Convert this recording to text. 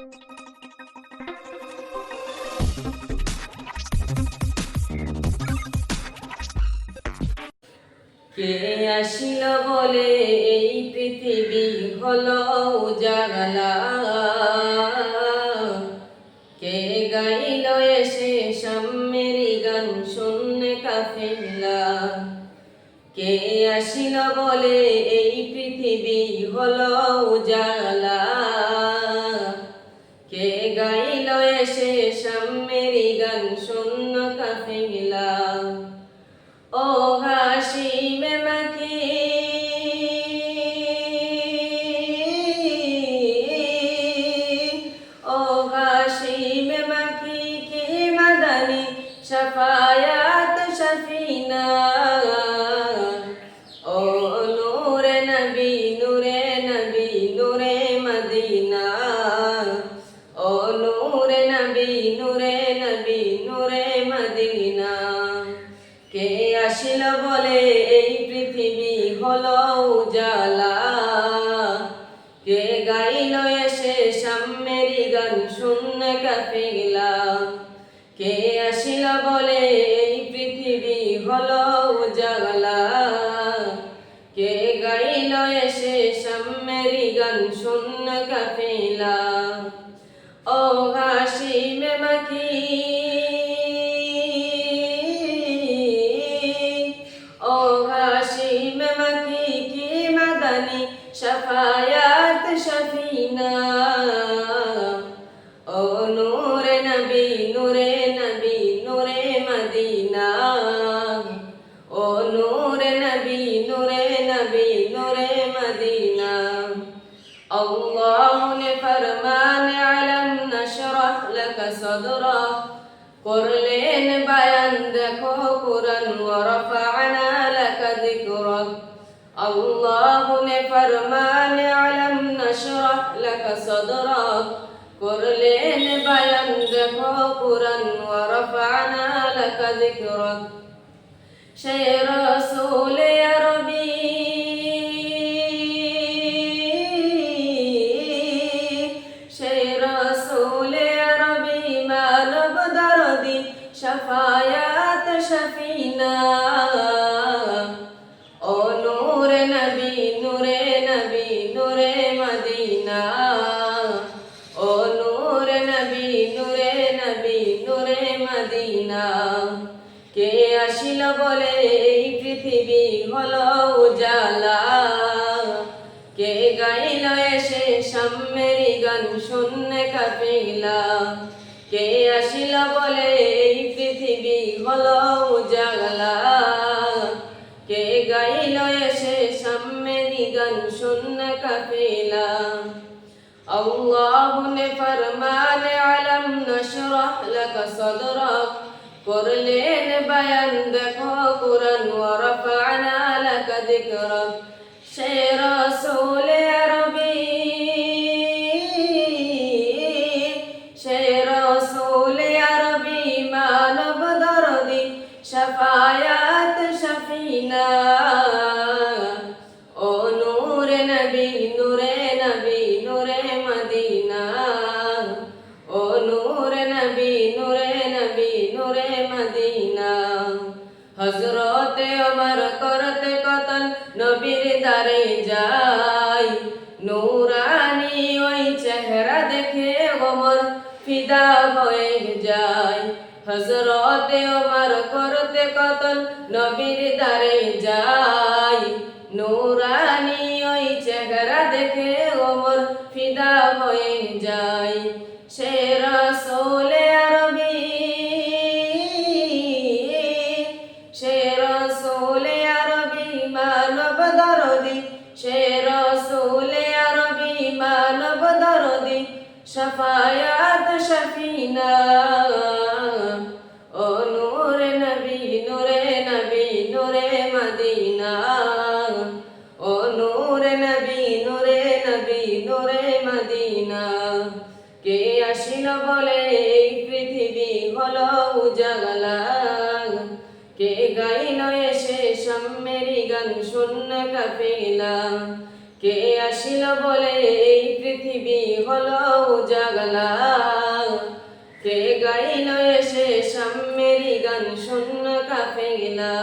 কে আসিল বলে এই পৃথিবী হলো উজাগলা কে গাইল এসে সাম্যেরি গান শূন্য কাফেলা? কে আসিল বলে এই পৃথিবী হলো উজালা শফায়াত শফিনা ও নূরে নবী নূরে নবী, নূরে মদিনা। ও নূরে নবী নূরে নবী, নূরে মদিনা। কে আসিল বলে এই পৃথিবী হলো উজালা। কে গাইল এসে সাম্যেরি গান শূন্য কাফিলা বলে, এই পৃথিবী হলো উজালা। কে গাইল এসে সাম্যেরি গান শূন্য কাফিলা। ও হাসিম মাখি। ও হাসিম মাখি কি মাদানি, শফায়াত শফিনা। لك صدرك করলেন বায়ান দেখো কুরআন ورفعنا لك ذكرك الله نے فرمان علم نشرح لك صدرك করলেন বায়ান দেখো কুরআন ورفعنا لك ذكرك সে রসুল শফায়াত শফিনা। ও নূরে নবী নূরে নবী, নূরে মদিনা। ও নূরে নবী নূরে নবী, নূরে মদিনা। কে আসিল বলে এই পৃথিবী হলো উজালা। কে গাইল এসে সাম্যেরি গান শূন্য কাপিলা কে আসিল বলে এই পৃথিবী হল উজাগলা কে গাইল এসে সামনে নিগান শূন্য কাপিলা আল্লাহ ফরমানে আলম নসর লক সদরক। করলেন বয়ান দেখো কুরন ওয়া রাফানা লক যিকরক। নূরে মদিনা। হজরতে অমর করতে কতল নবীর দারে যাই। নূরানি ওই চেহারা দেখে অমর ফিদা হয়ে যায়। হজরতে অমর করতে কতন নবীর দারে যাই। শফায়াত শফিনা ও নূরে নবী নূরে নবী, নূরে মদিনা। ও নূরে নবী নূরে নবী, নূরে মদিনা। কে আসিল বলে এই পৃথিবী হলো উজাগলা কে গাইল এসে সাম্যেরি গান শূন্য কাফেলা। কে আসিল বলে এই পৃথিবী হলো উজাগলা কে গাইল এসে সাম্যেরি গান শূন্য কাফেলা।